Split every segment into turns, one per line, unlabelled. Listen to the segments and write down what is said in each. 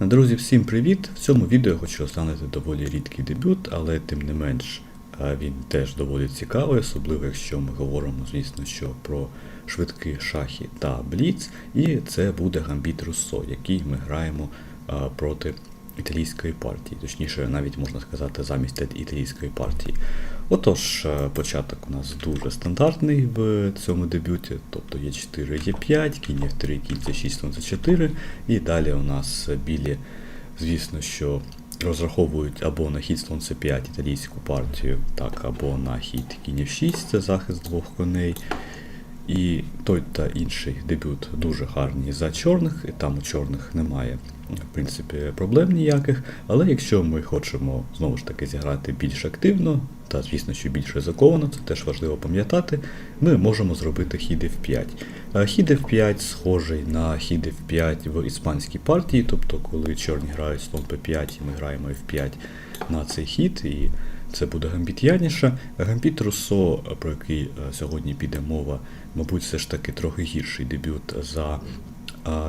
Друзі, всім привіт! В цьому відео я хочу розглянути доволі рідкий дебют, але тим не менш він теж доволі цікавий, особливо якщо ми говоримо, звісно, що про швидкі шахи та бліц, і це буде гамбіт Руссо, який ми граємо проти італійської партії, точніше, навіть можна сказати, замість італійської партії. Отож, е, початок у нас дуже стандартний в цьому дебюті, тобто є 4, є 5, кінь F3, кінь C6, слон C4, і далі у нас білі, звісно, що розраховують або на хід слон C5 італійську партію, так, або на хід кінь F6, це захист двох коней. І той та інший дебют дуже гарні за чорних, і там у чорних немає в принципі проблем ніяких. Але якщо ми хочемо знову ж таки зіграти більш активно, та звісно, що більш ризиковано, це теж важливо пам'ятати, ми можемо зробити хід F5. Хід F5 схожий на хід F5 в іспанській партії, тобто коли чорні грають слон P5 і ми граємо F5 на цей хід. і це буде гамбіт Яніша. Гамбіт Руссо, про який е, сьогодні піде мова, мабуть, все ж таки трохи гірший дебют за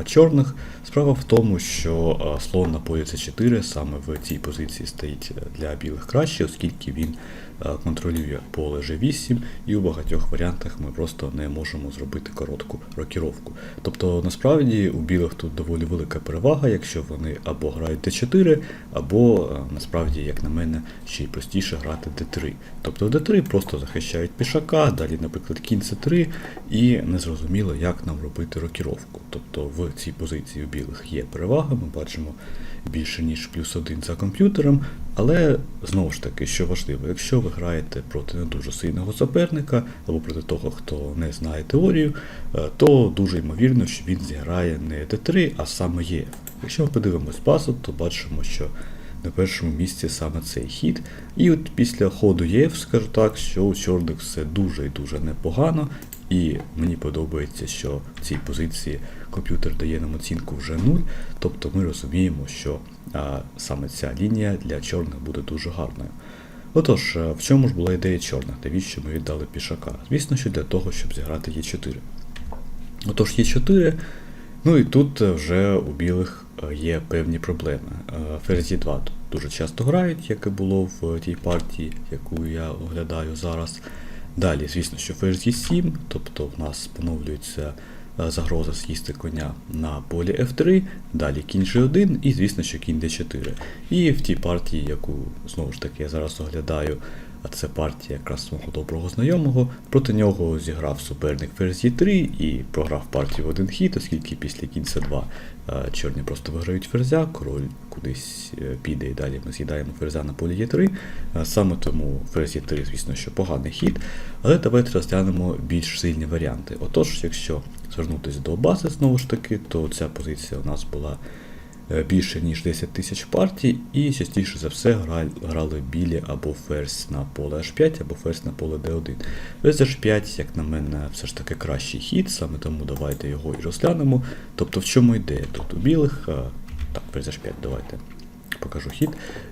чорних. Справа в тому, що а, слон на полі С4 саме в цій позиції стоїть для білих краще, оскільки він контролює поле G8, і у багатьох варіантах ми просто не можемо зробити коротку рокіровку. Тобто, насправді у білих тут доволі велика перевага, якщо вони або грають d4, або насправді, як на мене, ще й простіше грати d3. Тобто d3 просто захищають пішака, далі, наприклад, кінь c3, і незрозуміло, як нам робити рокіровку. Тобто в цій позиції у білих є перевага, ми бачимо більше ніж плюс один за комп'ютером. Але знову ж таки, що важливо, якщо ви граєте проти не дуже сильного суперника або проти того, хто не знає теорію, е, то дуже ймовірно, що він зіграє не d3, а саме ЄФ. Якщо ми подивимось базу, то бачимо, що на першому місці саме цей хід. І от після ходу ЄФ, скажу так, що у чорних все дуже і дуже непогано. І мені подобається, що в цій позиції комп'ютер дає нам оцінку вже 0, тобто ми розуміємо, що а, саме ця лінія для чорних буде дуже гарною. Отож, в чому ж була ідея чорних? Навіщо ми віддали пішака? Звісно, що для того, щоб зіграти Е4. Отож, Е4, ну і тут вже у білих є певні проблеми. Ферзь 2 тут дуже часто грають, як і було в тій партії, яку я оглядаю зараз. Далі, звісно, що ферзь Е7, тобто в нас поновлюється е, загроза з'їсти коня на полі F3, далі кінь G1 і, звісно, що кінь D4. І в тій партії, яку знову ж таки я зараз оглядаю, а це партія якраз мого доброго знайомого, проти нього зіграв суперник ферзь Е3 і програв партію в один хід, оскільки після кінь С2 е, чорні просто виграють ферзя, король кудись е, піде і далі ми з'їдаємо ферзя на полі Е3. Е, Саме тому ферзь Е3, звісно, що поганий хід. Але давайте розглянемо більш сильні варіанти. Отож, якщо звернутися до бази знову ж таки, то ця позиція у нас була більше ніж 10 тисяч партій, і частіше за все грали, білі або ферзь на поле H5, або ферзь на поле D1. Ферзь H5, як на мене, все ж таки кращий хід, саме тому давайте його і розглянемо. Тобто в чому ідея тут у білих? е, Так, ферзь H5, давайте покажу хід.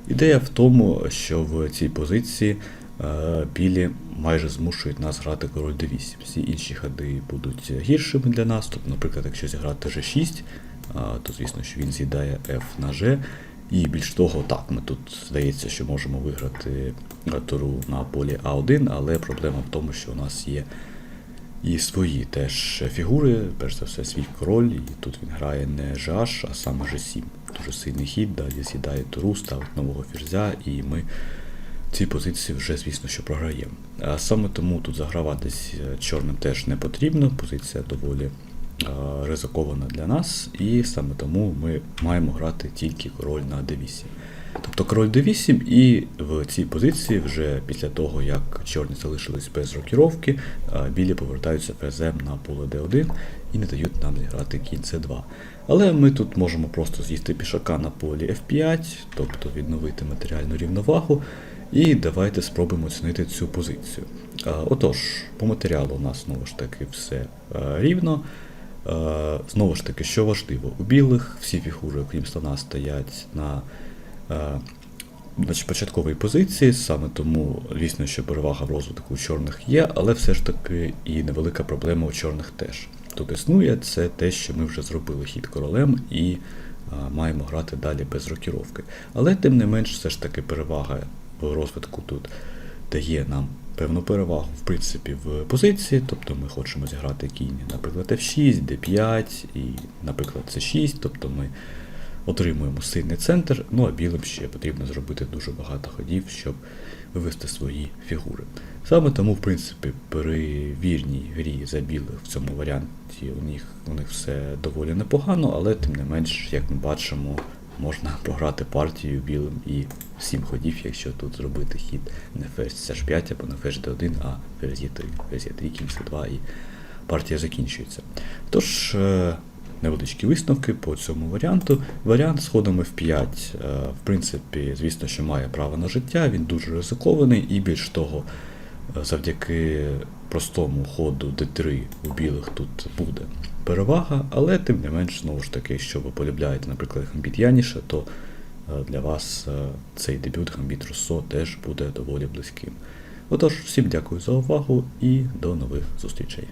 Ідея в тому, що в цій позиції е, білі майже змушують нас грати король d8. Всі інші ходи будуть гіршими для нас. Тобто, наприклад, якщо зіграти g6, е, то звісно, що він з'їдає f на g. І більш того, так, ми тут здається, що можемо виграти туру на полі А1, але проблема в тому, що у нас є і свої теж фігури, перш за все, свій король, і тут він грає не GH, а саме G7. Дуже сильний хід, далі з'їдає туру, ставить нового ферзя, і ми в цій позиції вже, звісно, що програємо. А саме тому тут заграватись е, чорним теж не потрібно, позиція доволі ризикована для нас, і саме тому ми маємо грати тільки король на d8. Тобто король d8, і в цій позиції, вже після того, як чорні залишились без рокіровки, е, білі повертаються ферзем на поле d1 і не дають нам зіграти кінь c2. Але ми тут можемо просто з'їсти пішака на полі f5, тобто відновити матеріальну рівновагу. І давайте спробуємо оцінити цю позицію. Е, Отож, по матеріалу у нас знову ж таки все е, рівно. Е, Знову ж таки, що важливо, у білих всі фігури, окрім слона, стоять на е, значить, початковій позиції, саме тому, звісно, що перевага в розвитку у чорних є, але все ж таки і невелика проблема у чорних теж. Тут існує це те, що ми вже зробили хід королем, і а, маємо грати далі без рокіровки. Але тим не менш, все ж таки перевага в розвитку тут дає нам певну перевагу в принципі в позиції, тобто ми хочемо зіграти кінь, наприклад, F6, D5 і, наприклад, C6, тобто ми отримуємо сильний центр, ну а білим ще потрібно зробити дуже багато ходів, щоб вивести свої фігури. Саме тому, в принципі, при вірній грі за білих в цьому варіанті у них, у них все доволі непогано, але тим не менш, як ми бачимо, можна програти партію білим і 7 ходів, якщо тут зробити хід не ферзь H5 або не ферзь D1, а ферзь E3, ферзь E3, кінь C2 і партія закінчується. Тож, е, невеличкі висновки по цьому варіанту. Варіант з ходом F5, е, в принципі, звісно, що має право на життя, він дуже ризикований, і більш того, завдяки простому ходу D3 у білих тут буде перевага, але тим не менш, знову ж таки, якщо ви полюбляєте, наприклад, гамбіт Яніша, то е, для вас е, цей дебют гамбіт Руссо теж буде доволі близьким. Отож, всім дякую за увагу і до нових зустрічей.